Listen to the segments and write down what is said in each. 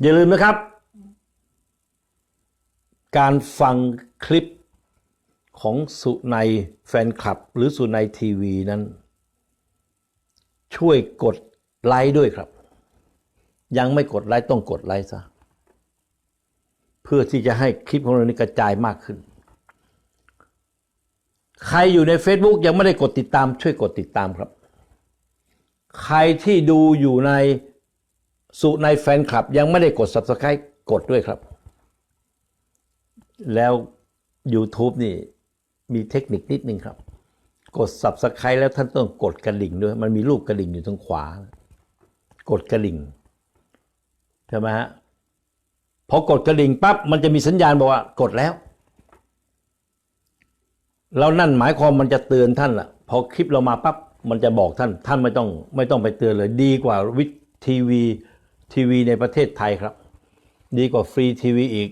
อย่าลืมนะครับ การฟังคลิปของสุในแฟนคลับ หรือสุในทีวีนั้น ช่วยกดไลค์ด้วยครับ ยังไม่กดไลค์ต้องกดไลค์ซะเพื่อที่จะให้คลิปของเรานี้กระจายมากขึ้น ใครอยู่ใน Facebook ยังไม่ได้กดติดตามช่วยกดติดตามครับ ใครที่ดูอยู่ใน สุในแฟนคลับยังไม่ได้กด Subscribe กดด้วยครับ แล้ว YouTube นี่มีเทคนิคนิดนึงครับ กด Subscribe แล้วท่านต้องกดกระดิ่งด้วย มันมีรูปกระดิ่งอยู่ทางขวา กดกระดิ่งใช่ไหมฮะพอกดกระดิ่งปั๊บมันจะมีสัญญาณบอกว่ากดแล้ว แล้วนั่นหมายความมันจะเตือนท่านละพอคลิปเรามาปั๊บมันจะบอกท่าน ท่านไม่ต้องไม่ต้องไปเตือนเลยดีกว่าวิทีวี ทีวีในประเทศไทยครับ ดีกว่าฟรีทีวีอีก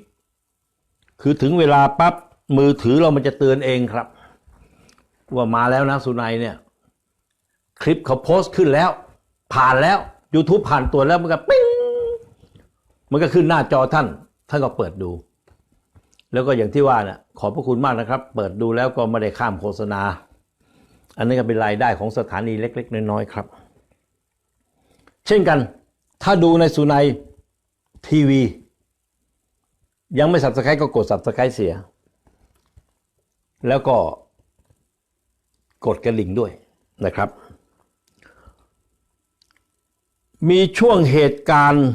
คือถึงเวลาปั๊บมือถือเรามันจะเตือนเองครับ ว่ามาแล้วนะสุนัยเนี่ย คลิปเขาโพสต์ขึ้นแล้ว ผ่านแล้ว YouTube ผ่านตัวแล้วมันก็ปิ้งมันก็ขึ้นหน้าจอท่าน ท่านก็เปิดดู แล้วก็อย่างที่ว่านะขอบพระคุณมากนะครับ เปิดดูแล้วก็ไม่ได้ข้ามโฆษณา อันนี้ก็เป็นรายได้ของสถานีเล็ก ๆ น้อยๆครับ เช่นกัน ถ้าดูในสุนัยทีวี ยังไม่สับสไครก็กดสับสไครเสีย แล้วก็กดกระดิ่งด้วยนะครับ มีช่วงเหตุการณ์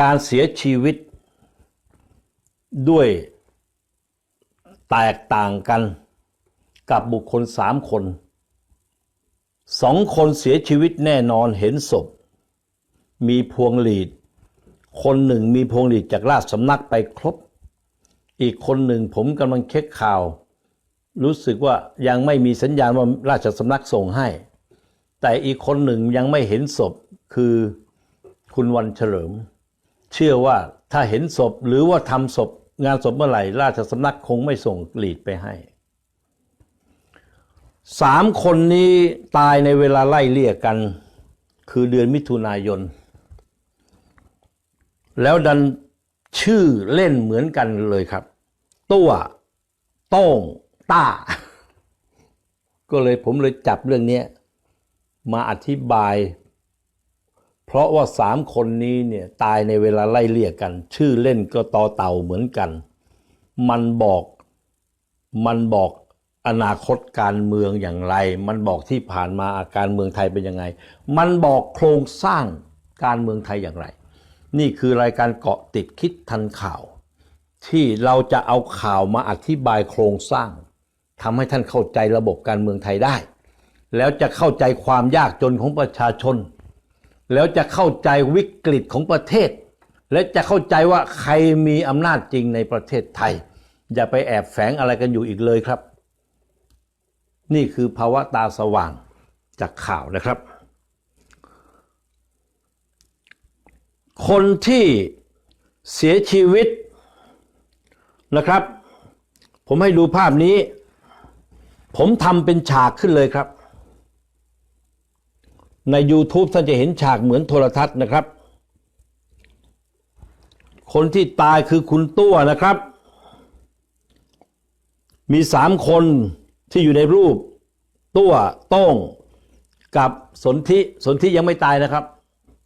การเสียชีวิต ด้วยแตกต่างกันกับบุคคลสามคน สองคนเสียชีวิตแน่นอนเห็นศพ มีพวงหลีด คนหนึ่งมีพวงหลีดจากราชสำนักไปครบ อีกคนหนึ่งผมกำลังเช็คข่าว รู้สึกว่ายังไม่มีสัญญาณว่าราชสำนักส่งให้ แต่อีกคนหนึ่งยังไม่เห็นศพคือคุณวันเฉลิม เชื่อว่าถ้าเห็นศพหรือว่าทำศพงานศพเมื่อไหร่ ราชสำนักคงไม่ส่งหลีดไปให้ สามคนนี้ตายในเวลาไล่เลี่ยกัน คือเดือนมิถุนายน แล้วดันชื่อเล่นเหมือนกันเลยครับ ตัวโต้งต้า ก็เลยผมเลยจับเรื่องนี้มาอธิบาย เพราะว่าสามคนนี้เนี่ยตายในเวลาไล่เลี่ยกัน ชื่อเล่นก็ตอเต่าเหมือนกัน มันบอกมันบอก อนาคตการเมืองอย่างไร มันบอกที่ผ่านมาอาการเมืองไทยเป็นยังไง มันบอกโครงสร้างการเมืองไทยอย่างไร นี่คือรายการเกาะติดคิดทันข่าว ที่เราจะเอาข่าวมาอธิบายโครงสร้างทำให้ท่านเข้าใจระบบการเมืองไทยได้ แล้วจะเข้าใจความยากจนของประชาชน แล้วจะเข้าใจวิกฤตของประเทศ และจะเข้าใจว่าใครมีอำนาจจริงในประเทศไทย อย่าไปแอบแฝงอะไรกันอยู่อีกเลยครับ นี่คือภาวะตาสว่างจากข่าวนะครับ คนที่เสียชีวิตนะครับ ผมให้ดูภาพนี้ ผมทำเป็นฉากขึ้นเลยครับ ใน YouTube ท่านจะเห็นฉากเหมือนโทรทัศน์นะครับ คนที่ตายคือคุณตัวนะครับ มีสามคน ที่อยู่ในรูปตัวโต้งกับสนธิสนธิยังไม่ตายนะครับ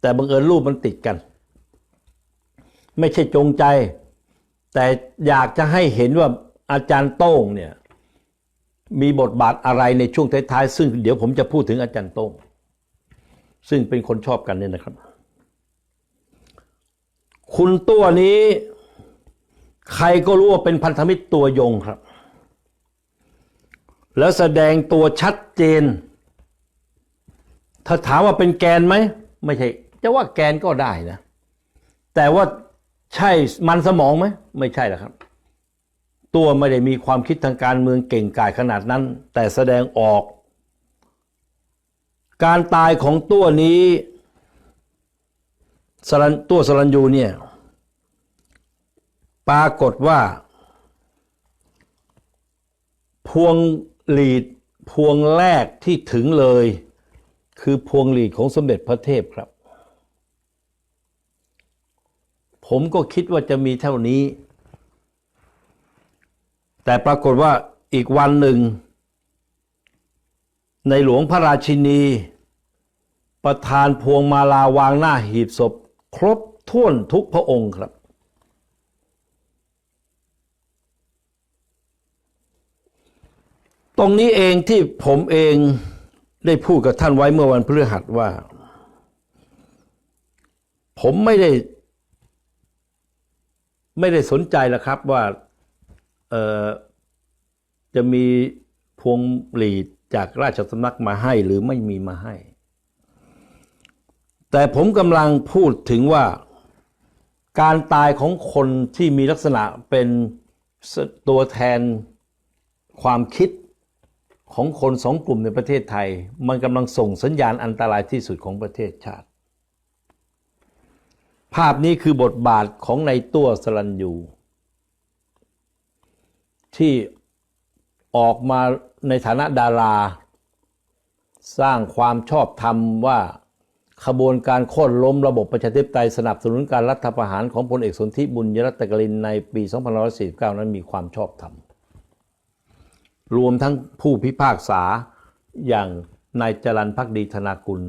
แต่บังเอิญรูปมันติดกัน ไม่ใช่จงใจ แต่อยากจะให้เห็นว่าอาจารย์โต้งเนี่ยมีบทบาทอะไรในช่วงท้ายๆ ซึ่งเดี๋ยวผมจะพูดถึงอาจารย์โต้ง ซึ่งเป็นคนชอบกันเนี่ยนะครับ คุณตัวนี้ ใครก็รู้ว่าเป็นพันธมิตรตัวยงครับ แล้วแสดงตัวชัดเจน ถ้าถามว่าเป็นแกนไหม ไม่ใช่ จะว่าแกนก็ได้นะ แต่ว่าใช่มันสมองไหม ไม่ใช่หรอกครับ ตัวไม่ได้มีความคิดทางการเมืองเก่งกาจขนาดนั้น แต่แสดงออก การตายของตัวนี้สรันตัวสรัญยูเนี่ยปรากฏว่า พวง หลีดพวงแรกที่ถึงเลย คือพวงหลีดของสมเด็จพระเทพครับ ผมก็คิดว่าจะมีเท่านี้ แต่ปรากฏว่าอีกวันหนึ่ง ในหลวงพระราชินี ประธานพวงมาลาวางหน้าหีบศพ ครบถ้วนทุกพระองค์ครับ ตรงนี้เองที่ผมเองได้พูดกับท่านไว้เมื่อวันพฤหัสว่า ผมไม่ได้ ไม่ได้สนใจแล้วครับว่าจะมีพวงหลีดจากราชสำนักมาให้หรือไม่มีมาให้ แต่ผมกำลังพูดถึงว่าการตายของคนที่มีลักษณะเป็นตัวแทนความคิด ของคนสองกลุ่มในประเทศไทย มันกำลังส่งสัญญาณอันตรายที่สุดของประเทศชาติ ภาพนี้คือบทบาทของในตัวสลันยูที่ออกมาในฐานะดารา สร้างความชอบธรรมว่าขบวนการโค่นล้มระบบประชาธิปไตยสนับสนุนการรัฐประหารของพลเอกสนธิบุญยรัตกลินในปี 2549 นั้นมีความชอบธรรม รวมทั้งผู้พิพากษาอย่างนายจรันพักดีธนากุล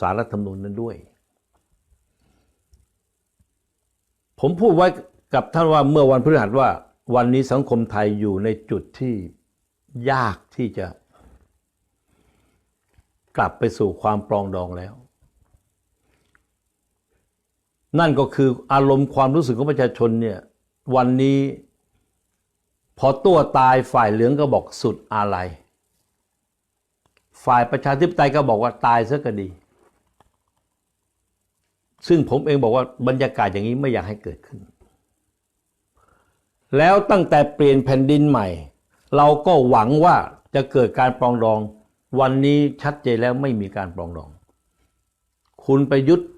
สารรัฐธรรมนูญนั้นด้วย ผมพูดไว้กับท่านว่าเมื่อวันพฤหัสว่าวันนี้สังคมไทยอยู่ในจุดที่ยากที่จะ กลับไปสู่ความปรองดองแล้ว นั่นก็คืออารมณ์ความรู้สึกของประชาชนเนี่ยวันนี้ พอตัวตายฝ่ายเหลืองก็บอกสุดอะไร ฝ่ายประชาธิปไตยก็บอกว่าตายซะก็ดี ซึ่งผมเองบอกว่าบรรยากาศอย่างนี้ไม่อยากให้เกิดขึ้น แล้วตั้งแต่เปลี่ยนแผ่นดินใหม่ เราก็หวังว่าจะเกิดการปรองดอง วันนี้ชัดเจนแล้วไม่มีการปรองดอง คุณประยุทธ์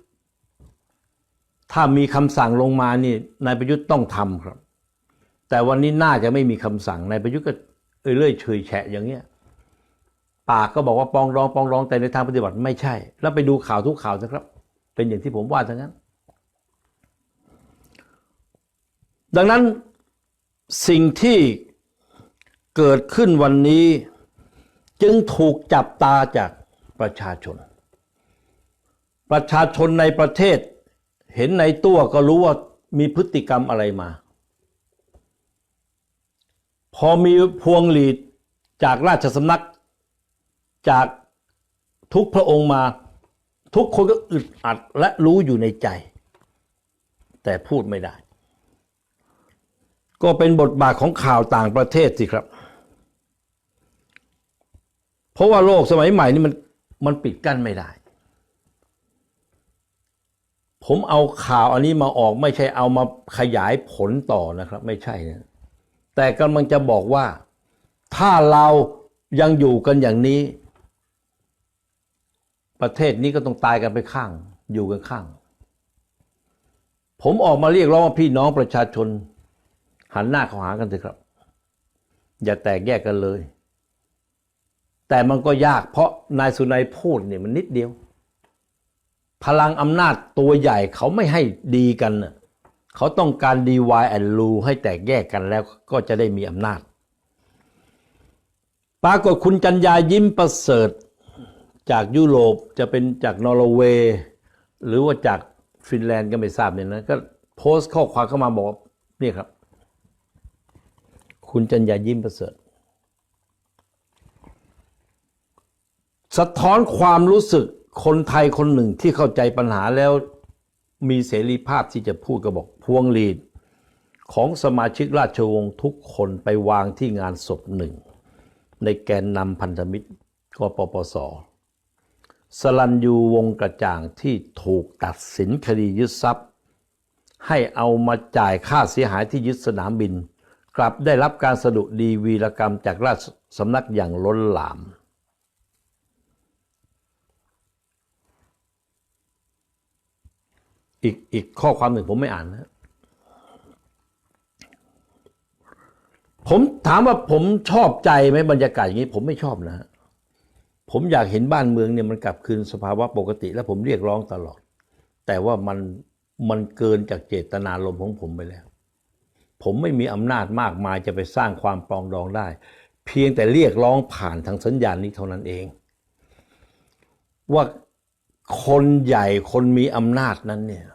ถ้ามีคำสั่งลงมานี่นายประยุทธ์ต้องทำครับ แต่วันนี้น่าจะไม่มีคำสั่งนายประยุทธ์ก็เอ่ยเลื่อยเฉยแฉะอย่างเงี้ยปากก็บอกว่าปองดองปองดองแต่ในทางปฏิบัติไม่ใช่ แล้วไปดูข่าวทุกข่าวนะครับ เป็นอย่างที่ผมว่าทั้งนั้น ดังนั้นสิ่งที่เกิดขึ้นวันนี้จึงถูกจับตาจากประชาชน ประชาชนในประเทศ เห็นในตัวก็รู้ว่ามีพฤติกรรมอะไรมา พอมีพวงหลีดจากราชสำนัก จากทุกพระองค์มา ทุกคนก็อึดอัดและรู้อยู่ในใจ แต่พูดไม่ได้ ก็เป็นบทบาทของข่าวต่างประเทศสิครับ เพราะว่าโลกสมัยใหม่นี่มันมันปิดกั้นไม่ได้ ผมเอาข่าวอันนี้มาออกไม่ใช่เอามาขยายผลต่อนะครับ ไม่ใช่นะ แต่กำลังจะบอกว่า ถ้าเรายังอยู่กันอย่างนี้ ประเทศนี้ก็ต้องตายกันไปข้าง อยู่กันข้าง ผมออกมาเรียกร้องว่าพี่น้องประชาชน หันหน้าเข้าหากันเถอะครับ อย่าแตกแยกกันเลย แต่มันก็ยากเพราะนายสุนัยพูดเนี่ยมันนิดเดียว พลังอำนาจตัวใหญ่เขาไม่ให้ดีกันน่ะ เขาต้องการดีวายแอนลูให้แตกแยกกันแล้วก็จะได้มีอำนาจ ปรากฏคุณจันยายิ้มประเสริฐ จากยุโรปจะเป็นจากนอร์เวย์ หรือว่าจากฟินแลนด์ก็ไม่ทราบเนี่ยนะก็โพสต์ข้อความเข้ามาบอกนี่ครับ คุณจันยายิ้มประเสริฐ สะท้อนความรู้สึกคนไทยคนหนึ่งที่เข้าใจปัญหาแล้ว มีเสรีภาพที่จะพูดก็บอกพวงหลีดของสมาชิกราชวงศ์ทุกคนไปวางที่งานศพหนึ่ง ในแกนนำพันธมิตรกปปส สลันยูวงกระจ่างที่ถูกตัดสินคดียึดทรัพย์ ให้เอามาจ่ายค่าเสียหายที่ยึดสนามบิน กลับได้รับการสะดุดีวีรกรรมจากราชสำนักอย่างล้นหลาม อีกอีกข้อความหนึ่งผมไม่อ่านนะผมถามว่าผมชอบใจไหมบรรยากาศอย่างนี้ ผมไม่ชอบนะ ผมอยากเห็นบ้านเมืองเนี่ยมันกลับคืนสภาวะปกติ และผมเรียกร้องตลอด แต่ว่ามันมันเกินจากเจตนารมณ์ของผมไปแล้ว ผมไม่มีอำนาจมากมายจะไปสร้างความปรองดองได้ เพียงแต่เรียกร้องผ่านทางสัญญาณนี้เท่านั้นเอง ว่า คนใหญ่คนมีอำนาจนั้นเนี่ย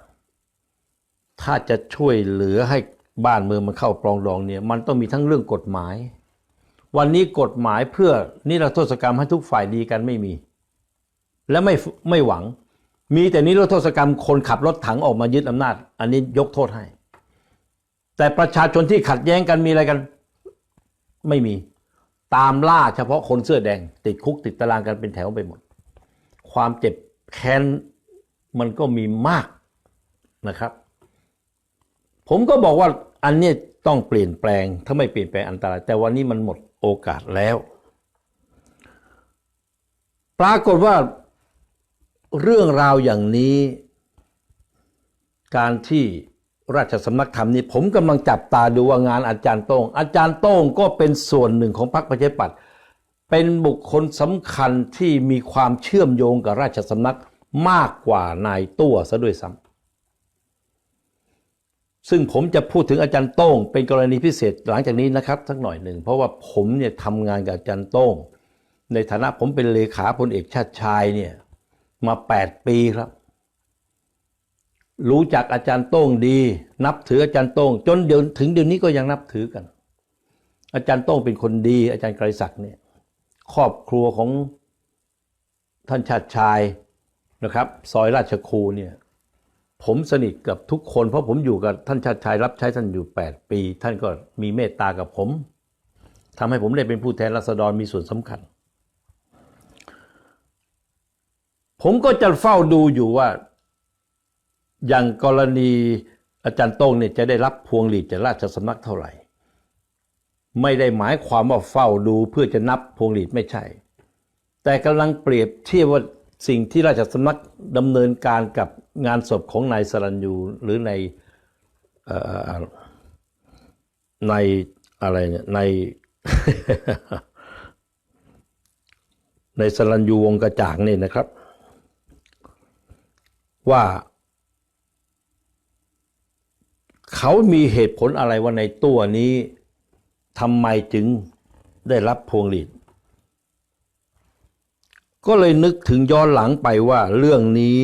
ถ้าจะช่วยเหลือให้บ้านเมืองมันเข้าปรองดองเนี่ย มันต้องมีทั้งเรื่องกฎหมาย วันนี้กฎหมายเพื่อนิรโทษกรรมให้ทุกฝ่ายดีกันไม่มี และไม่ไม่หวัง มีแต่นิรโทษกรรมคนขับรถถังออกมายึดอำนาจ อันนี้ยกโทษให้ แต่ประชาชนที่ขัดแย้งกันมีอะไรกัน ไม่มี ตามล่าเฉพาะคนเสื้อแดง ติดคุกติดตารางกันเป็นแถวไปหมด ความเจ็บ แค้นมันก็มีมากนะครับ ผมก็บอกว่าอันนี้ต้องเปลี่ยนแปลง ถ้าไม่เปลี่ยนแปลงอันตราย แต่วันนี้มันหมดโอกาสแล้ว ปรากฏว่าเรื่องราวอย่างนี้ การที่ราชสำนักทำนี้ ผมกำลังจับตาดูว่างานอาจารย์โต้ง อาจารย์โต้งก็เป็นส่วนหนึ่งของพรรคประชาธิปัตย์ เป็นบุคคลสำคัญที่มีความเชื่อมโยงกับราชสำนักมากกว่านายตัวซะด้วยซ้ำซึ่งผมจะพูดถึงอาจารย์โต้ง เป็นกรณีพิเศษหลังจากนี้นะครับสักหน่อยหนึ่ง เพราะว่าผมเนี่ยทำงานกับอาจารย์โต้ง ในฐานะผมเป็นเลขาพลเอกชาติชายเนี่ยมา 8 ปีครับ รู้จักอาจารย์โต้งดี นับถืออาจารย์โต้ง จนเดี๋ยวถึงเดี๋ยวนี้ก็ยังนับถือกัน อาจารย์โต้งเป็นคนดี อาจารย์ไกรศักดิ์เนี่ย ครอบครัวของท่านชาติชายนะครับ ซอยราชครูเนี่ยผมสนิทกับทุกคน เพราะผมอยู่กับท่านชาติชายรับใช้ท่านอยู่ 8 ปี ท่านก็มีเมตตากับผมทำให้ผมได้เป็นผู้แทนราษฎรมีส่วนสำคัญ ผมก็จะเฝ้าดูอยู่ว่า อย่างกรณีอาจารย์โต้งเนี่ยจะได้รับพวงหลีดจากราชสำนักเท่าไหร่ ไม่ได้หมายความว่าเฝ้าดูเพื่อจะนับพวงหลีดไม่ใช่ แต่กำลังเปรียบเทียบว่าสิ่งที่ราชสำนักดำเนินการกับงานศพของนายสรัญยูหรือในอในอะไรเนี่ยในในสรัญยูวงกระจ่างนี่นะครับ ว่า เขามีเหตุผลอะไรว่าในตัวนี้ ทำไมจึงได้รับพวงหลีด ก็เลยนึกถึงย้อนหลังไปว่า เรื่องนี้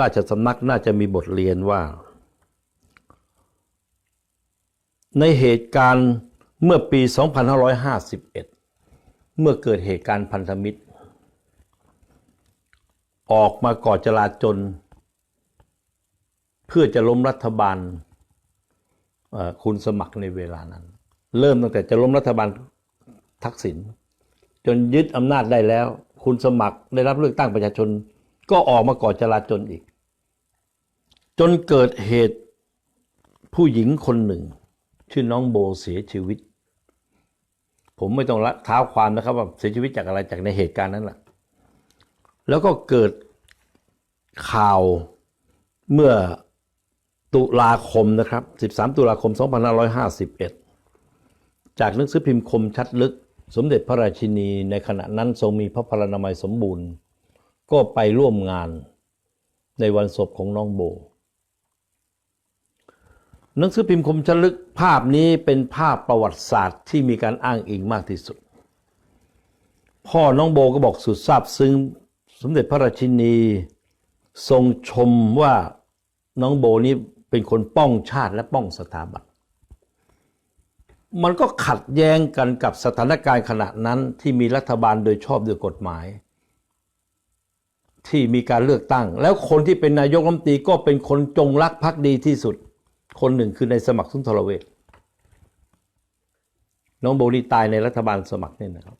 ราชสำนักน่าจะมีบทเรียนว่า ในเหตุการณ์เมื่อปี 2551 เมื่อเกิดเหตุการณ์พันธมิตร ออกมาก่อจลาจลเพื่อจะล้มรัฐบาลคุณสมัครในเวลานั้น เริ่มตั้งแต่จะล้มรัฐบาลทักษิณจนยึดอำนาจได้แล้ว คุณสมัครได้รับเลือกตั้งประชาชน ก็ออกมาก่อจลาจลอีก จนเกิดเหตุผู้หญิงคนหนึ่ง ชื่อน้องโบเสียชีวิต ผมไม่ต้องละเท้าความนะครับว่าเสียชีวิตจากอะไรจากในเหตุการณ์นั้นแหละแล้วก็เกิดข่าวเมื่อตุลาคมนะครับ 13 ตุลาคม 2551 จากหนังสือพิมพ์คมชัดลึก สมเด็จพระราชินีในขณะนั้นทรงมีพระพลานามัยสมบูรณ์ ก็ไปร่วมงานในวันศพของน้องโบ หนังสือพิมพ์คมชัดลึกภาพนี้เป็นภาพประวัติศาสตร์ที่มีการอ้างอิงมากที่สุด พ่อน้องโบก็บอกสุดซาบซึ้งสมเด็จพระราชินีทรงชมว่าน้องโบนี้เป็นคนป้องชาติและป้องสถาบัน มันก็ขัดแย้งกันกับสถานการณ์ขณะนั้นที่มีรัฐบาลโดยชอบด้วยกฎหมาย ที่มีการเลือกตั้ง แล้วคนที่เป็นนายกรัฐมนตรีก็เป็นคนจงรักภักดีที่สุด คนหนึ่งคือในสมัครสุนทรเวชน้องโบนี่ตายในรัฐบาลสมัครนี่นะครับ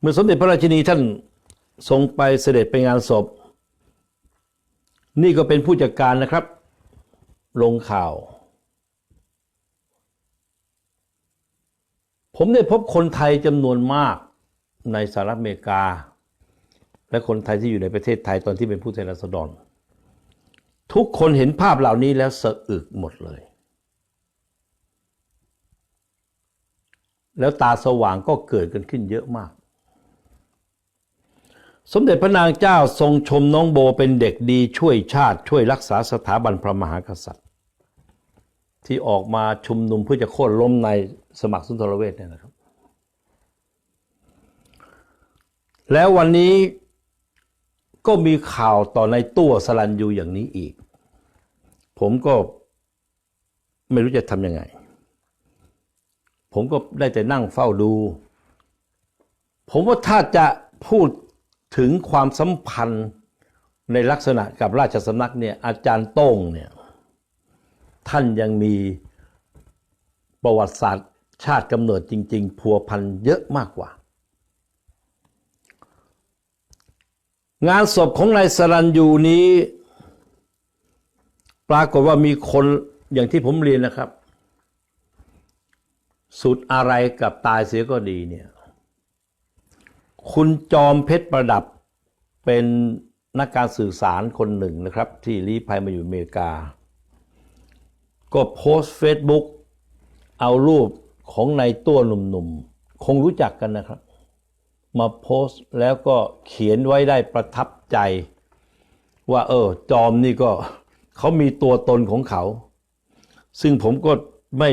เมื่อสมเด็จพระราชินีท่านทรงไปเสด็จไปงานศพ นี่ก็เป็นผู้จัดการนะครับ ลงข่าว ผมได้พบคนไทยจำนวนมากในสหรัฐอเมริกา และคนไทยที่อยู่ในประเทศไทยตอนที่เป็นผู้แทนราษฎร ทุกคนเห็นภาพเหล่านี้แล้วสะอึกหมดเลย แล้วตาสว่างก็เกิดกันขึ้นเยอะมาก สมเด็จพระนางเจ้าทรงชมน้องโบเป็นเด็กดีช่วยชาติช่วยรักษาสถาบันพระมหากษัตริย์ ที่ออกมาชุมนุมเพื่อจะโค่นล้มใน สมัครสุนทรเวชเนี่ยนะครับ แล้ววันนี้ก็มีข่าวต่อในตัวสลันยูอย่างนี้อีก ผมก็ไม่รู้จะทำยังไง ผมก็ได้แต่นั่งเฝ้าดู ผมว่าถ้าจะพูดถึงความสัมพันธ์ในลักษณะกับราชสำนักเนี่ยอาจารย์โต้งเนี่ยท่านยังมีประวัติศาสตร์ ชาติกำเนิดจริง ๆ พัวพันเยอะมากกว่า งานศพของนายสรัญยูนี้ ปรากฏว่ามีคนอย่างที่ผมเรียนนะครับ สุดอะไรกับตายเสียก็ดีเนี่ย คุณจอมเพชรประดับเป็นนักการสื่อสารคนหนึ่งนะครับ ที่ลี้ภัยมาอยู่อเมริกา ก็โพสต์เฟซบุ๊กเอารูป ของนายตัวหนุ่มๆ คงรู้จักกันนะครับ มาโพสต์แล้วก็เขียนไว้ได้ประทับใจ ว่าเออ จอมนี่ก็เขามีตัวตนของเขา ซึ่งผมก็ไม่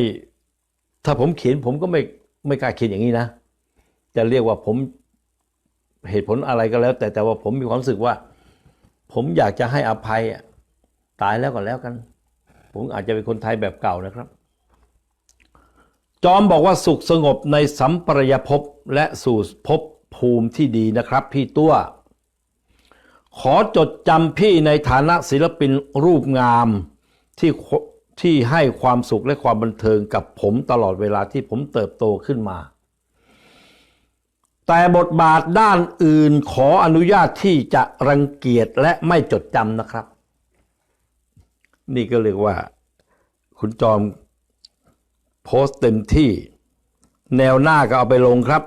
ถ้าผมเขียนผมก็ไม่ไม่กล้าเขียนอย่างนี้นะ จะเรียกว่าผมเหตุผลอะไรก็แล้ว แต่แต่ว่าผมมีความรู้สึกว่า ผมอยากจะให้อภัยตายแล้วก็แล้วกัน ผมอาจจะเป็นคนไทยแบบเก่านะครับ จอมบอกว่าสุขสงบในสัมปรายภพและสู่ภพภูมิที่ดีนะครับพี่ตัว ขอจดจำพี่ในฐานะศิลปินรูปงามที่ที่ให้ความสุขและความบันเทิงกับผมตลอดเวลาที่ผมเติบโตขึ้นมา แต่บทบาทด้านอื่นขออนุญาตที่จะรังเกียจและไม่จดจำนะครับ นี่ก็เรียกว่า คุณจอม โพสต์เต็มที่ แนวหน้าก็เอาไปลงครับ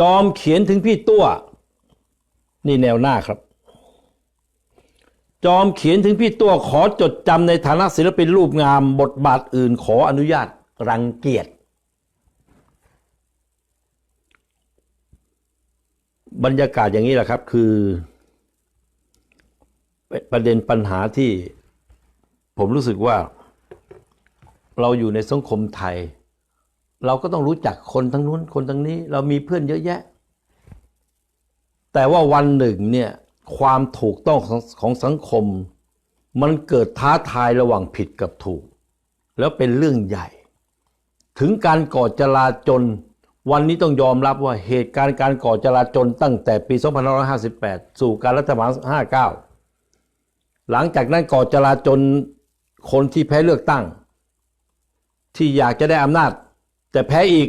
จอมเขียนถึงพี่ตัว นี่แนวหน้าครับ จอมเขียนถึงพี่ตัวขอจดจำในฐานะศิลปินรูปงามบทบาทอื่นขออนุญาตรังเกียจบรรยากาศอย่างนี้แหละครับ คือประเด็นปัญหาที่ผมรู้สึกว่า เราอยู่ในสังคมไทย เราก็ต้องรู้จักคนทั้งนู้นคนทั้งนี้ เรามีเพื่อนเยอะแยะ แต่ว่าวันหนึ่งเนี่ยความถูกต้องของของสังคม มันเกิดท้าทายระหว่างผิดกับถูก แล้วเป็นเรื่องใหญ่ ถึงการก่อจลาจลวันนี้ต้องยอมรับว่าเหตุการณ์การก่อจลาจลตั้งแต่ปี 2558 สู่การรัฐประหาร59 หลังจากนั้นก่อจลาจลคนที่แพ้เลือกตั้ง ที่อยากจะได้อำนาจ แต่แพ้อีก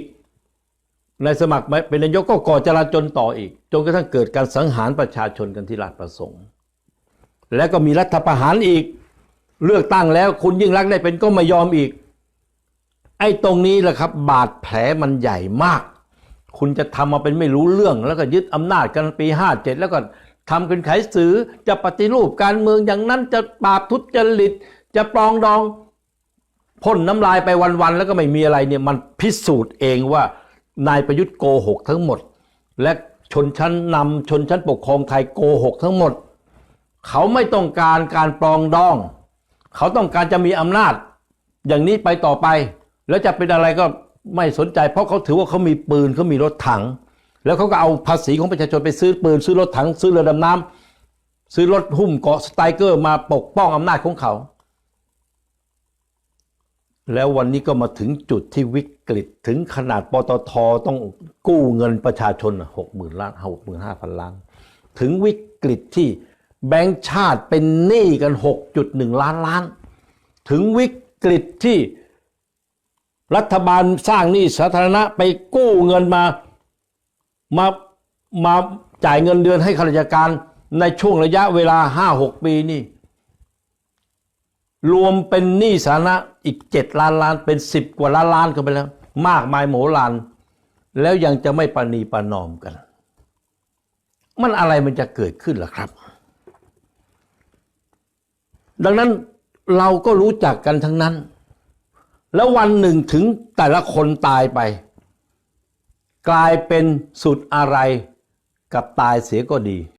ในสมัครเป็นนายกก็ก่อจลาจลต่ออีก จนกระทั่งเกิดการสังหารประชาชนกันที่ราชประสงค์ แล้วก็มีรัฐประหารอีก เลือกตั้งแล้วคุณยิ่งรักได้เป็นก็ไม่ยอมอีก ไอ้ตรงนี้แหละครับ บาดแผลมันใหญ่มาก คุณจะทำมาเป็นไม่รู้เรื่อง แล้วก็ยึดอำนาจกันปี57แล้วก็ทำเป็นไขสือจะปฏิรูปการเมืองอย่างนั้นจะปราบทุจริตจะปรองดอง พ่นน้ำลายไปวันๆแล้วก็ไม่มีอะไรเนี่ยมันพิสูจน์เองว่านายประยุทธ์โกหกทั้งหมด และชนชั้นนำชนชั้นปกครองไทยโกหกทั้งหมด เขาไม่ต้องการการปรองดอง เขาต้องการจะมีอำนาจ อย่างนี้ไปต่อไป แล้วจะเป็นอะไรก็ไม่สนใจ เพราะเขาถือว่าเขามีปืนเขามีรถถัง แล้วเขาก็เอาภาษีของประชาชนไปซื้อปืน ซื้อรถถัง ซื้อเรือดำน้ำซื้อรถหุ้มเกาะสไตรเกอร์มาปกป้องอำนาจของเขา แล้ววันนี้ก็มาถึงจุดที่วิกฤตถึงขนาดปตทต้องกู้เงินประชาชนหกหมื่นล้านหกหมื่นห้าพันล้าน ถึงวิกฤตที่แบงก์ชาติเป็นหนี้กัน 6.1 ล้านล้าน ถึงวิกฤตที่รัฐบาลสร้างหนี้สาธารณะไปกู้เงินมามามาจ่ายเงินเดือนให้ข้าราชการในช่วงระยะเวลา 5-6 ปีนี่ รวมเป็นหนี้สาธารณะอีก 7 ล้านล้านเป็น 10 กว่าล้านล้านกันไปแล้ว มากมายโหมลาน แล้วยังจะไม่ปรนีปนอมกัน มันอะไรมันจะเกิดขึ้นล่ะครับ ดังนั้นเราก็รู้จักกันทั้งนั้น แล้ววันหนึ่งถึงแต่ละคนตายไป กลายเป็นสุดอะไรกับตายเสียก็ดี